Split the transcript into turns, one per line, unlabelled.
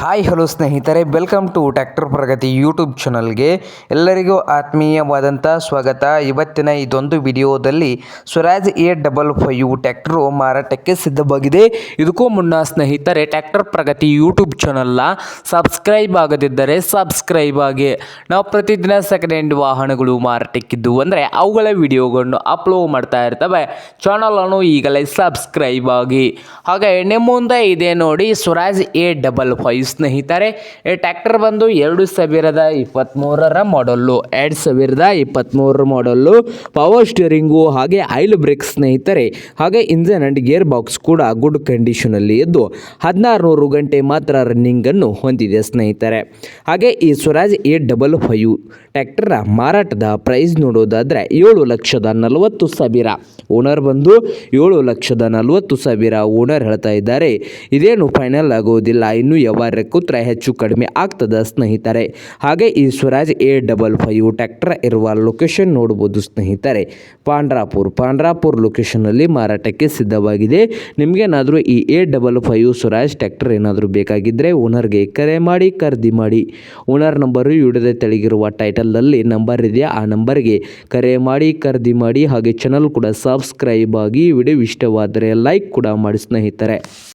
Hi hello ಸ್ನೇಹಿತರೆ welcome to tractor Pragati YouTube ಚಾನಲ್ಗೆ ಎಲ್ಲರಿಗೂ ಆತ್ಮೀಯವಾದಂಥ ಸ್ವಾಗತ. ಇವತ್ತಿನ ಇದೊಂದು ವಿಡಿಯೋದಲ್ಲಿ Swaraj A double five tractor ಮಾರಾಟಕ್ಕೆ ಸಿದ್ಧವಾಗಿದೆ. ಇದಕ್ಕೂ ಮುನ್ನ ಸ್ನೇಹಿತರೆ ಟ್ಯಾಕ್ಟರ್ ಪ್ರಗತಿ ಯೂಟ್ಯೂಬ್ ಚಾನಲ್ನ ಸಬ್ಸ್ಕ್ರೈಬ್ ಆಗದಿದ್ದರೆ ಸಬ್ಸ್ಕ್ರೈಬ್ ಆಗಿ. ನಾವು ಪ್ರತಿದಿನ ಸೆಕೆಂಡ್ ಹ್ಯಾಂಡ್ ವಾಹನಗಳು ಮಾರಾಟಕ್ಕಿದ್ದು ಅಂದರೆ ಅವುಗಳ ವಿಡಿಯೋಗಳನ್ನು ಅಪ್ಲೋಡ್ ಮಾಡ್ತಾ ಇರ್ತವೆ. ಚಾನಲನ್ನು ಈಗಲೇ ಸಬ್ಸ್ಕ್ರೈಬ್ ಆಗಿ. ಹಾಗೆ, ನಿಮ್ಮ ಮುಂದೆ ಇದೆ ನೋಡಿ ಸ್ವರಾಜ್ ಎ ಡಬಲ್ ಫೈವ್ ಸ್ನೇಹಿತರೆ, ಈ ಟ್ಯಾಕ್ಟರ್ ಬಂದು ಎರಡು ಸಾವಿರದ ಇಪ್ಪತ್ತ್ಮೂರರ ಮಾಡಲ್ಲು ಎರಡು ಸಾವಿರದ ಇಪ್ಪತ್ತ್ಮೂರರ ಮಾಡಲ್ಲು ಪವರ್ ಸ್ಟಿಯರಿಂಗು ಹಾಗೆ ಆಯಿಲ್ ಬ್ರೇಕ್ ಸ್ನೇಹಿತರೆ, ಹಾಗೆ ಇಂಜನ್ ಆ್ಯಂಡ್ ಗೇರ್ ಬಾಕ್ಸ್ ಕೂಡ ಗುಡ್ ಕಂಡೀಷನಲ್ಲಿ ಇದ್ದು ಹದಿನಾರು ನೂರು ಗಂಟೆ ಮಾತ್ರ ರನ್ನಿಂಗನ್ನು ಹೊಂದಿದೆ ಸ್ನೇಹಿತರೆ. ಹಾಗೆ ಈ ಸ್ವರಾಜ್ ಎ ಡಬಲ್ ಫೈವ್ ಟ್ಯಾಕ್ಟರ್ನ ಮಾರಾಟದ ಪ್ರೈಸ್ ನೋಡೋದಾದರೆ ಏಳು ಲಕ್ಷದ ನಲವತ್ತು ಸಾವಿರ. ಓನರ್ ಬಂದು ಏಳು ಲಕ್ಷದ ನಲವತ್ತು ಸಾವಿರ ಓನರ್ ಹೇಳ್ತಾ ಇದ್ದಾರೆ. ಇದೇನು ಫೈನಲ್ ಆಗೋದಿಲ್ಲ, ಇನ್ನು ವ್ಯವಹಾರ ಕೂತ್ರೆ ಹೆಚ್ಚು ಕಡಿಮೆ ಆಗ್ತದೆ ಸ್ನೇಹಿತರೆ. ಹಾಗೆ ಈ Swaraj A double five tractor ಇರುವ ಲೊಕೇಶನ್ ನೋಡ್ಬೋದು ಸ್ನೇಹಿತರೆ. ಪಾಂಡ್ರಾಪುರ್ ಪಾಂಡ್ರಾಪುರ್ ಲೊಕೇಶನಲ್ಲಿ ಮಾರಾಟಕ್ಕೆ ಸಿದ್ಧವಾಗಿದೆ. ನಿಮಗೇನಾದರೂ ಈ A double five Swaraj tractor ಏನಾದರೂ ಬೇಕಾಗಿದ್ದರೆ ಓನರ್ಗೆ ಕರೆ ಮಾಡಿ, ಖರೀದಿ ಮಾಡಿ. ಓನರ್ ನಂಬರು ಇಡದೆ ತೆಳಗಿರುವ ಟೈಟಲ್ನಲ್ಲಿ ನಂಬರ್ ಇದೆ ಆ ನಂಬರ್ಗೆ ಕರೆ ಮಾಡಿ, ಖರೀದಿ ಮಾಡಿ, ಹಾಗೆ ಚಾನಲ್ ಕೂಡ ಸಬ್ಸ್ಕ್ರೈಬ್ ಆಗಿ ವಿಡಿಯೋ ಇಷ್ಟವಾದರೆ ಲೈಕ್ ಕೂಡ ಮಾಡಿ ಸ್ನೇಹಿತರೆ.